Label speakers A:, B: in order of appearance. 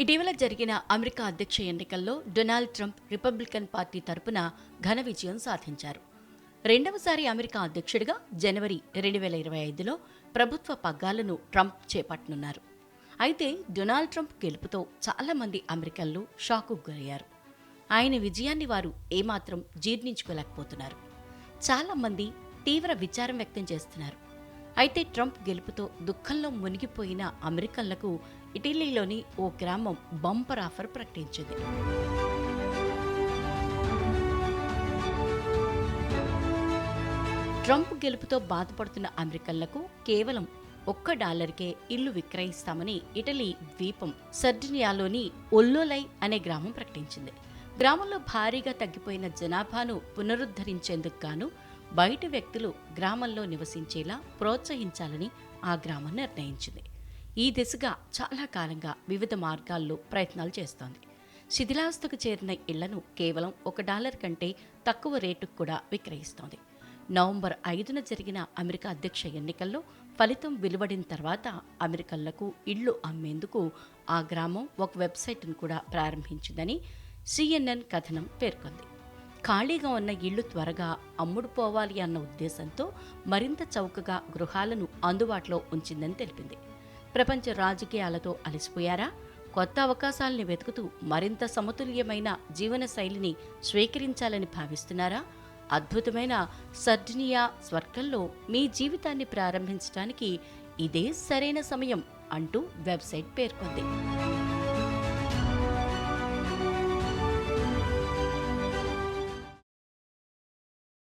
A: ఇటీవల జరిగిన అమెరికా అధ్యక్ష ఎన్నికల్లో డొనాల్డ్ ట్రంప్ రిపబ్లికన్ పార్టీ తరపున ఘన విజయం సాధించారు. రెండవసారి అమెరికా అధ్యక్షుడిగా జనవరి రెండు వేల ఇరవై ఐదులో ప్రభుత్వ పగ్గాలను ట్రంప్ చేపట్టనున్నారు. అయితే డొనాల్డ్ ట్రంప్ గెలుపుతో చాలామంది అమెరికన్లు షాకు గురయ్యారు. ఆయన విజయాన్ని వారు ఏమాత్రం జీర్ణించుకోలేకపోతున్నారు. చాలామంది తీవ్ర విచారం వ్యక్తం చేస్తున్నారు. అయితే ట్రంప్ గెలుపుతో దుఃఖంలో మునిగిపోయిన అమెరికన్లకు ఇటలీలోని ఓ గ్రామం బంపర్ ఆఫర్ ప్రకటించింది. ట్రంప్ గెలుపుతో బాధపడుతున్న అమెరికన్లకు కేవలం ఒక్క డాలర్కే ఇల్లు విక్రయిస్తామని ఇటలీ ద్వీపం సర్డినియాలోని ఒల్లోలై అనే గ్రామం ప్రకటించింది. గ్రామంలో భారీగా తగ్గిపోయిన జనాభాను పునరుద్ధరించేందుకు గాను బయట వ్యక్తులు గ్రామంలో నివసించేలా ప్రోత్సహించాలని ఆ గ్రామం నిర్ణయించింది. ఈ దిశగా చాలా కాలంగా వివిధ మార్గాల్లో ప్రయత్నాలు చేస్తోంది. శిథిలావస్థకు చేరిన ఇళ్ళను కేవలం ఒక డాలర్ కంటే తక్కువ రేటుకు కూడా విక్రయిస్తోంది. నవంబర్ ఐదున జరిగిన అమెరికా అధ్యక్ష ఎన్నికల్లో ఫలితం వెలువడిన తర్వాత అమెరికన్లకు ఇళ్ళు అమ్మేందుకు ఆ గ్రామం ఒక వెబ్సైట్ను కూడా ప్రారంభించిందని సిఎన్ఎన్ కథనం పేర్కొంది. ఖాళీగా ఉన్న ఇళ్ళు త్వరగా అమ్ముడుపోవాలి అన్న ఉద్దేశంతో మరింత చౌకగా గృహాలను అందుబాటులో ఉంచిందని తెలిపింది. ప్రపంచ రాజకీయాలతో అలసిపోయారా? కొత్త అవకాశాలని వెతుకుతూ మరింత సమతుల్యమైన జీవనశైలిని స్వీకరించాలని భావిస్తున్నారా? అద్భుతమైన సర్డినియా స్వర్గంలో మీ జీవితాన్ని ప్రారంభించడానికి ఇదే సరైన సమయం అంటూ వెబ్సైట్ పేర్కొంది.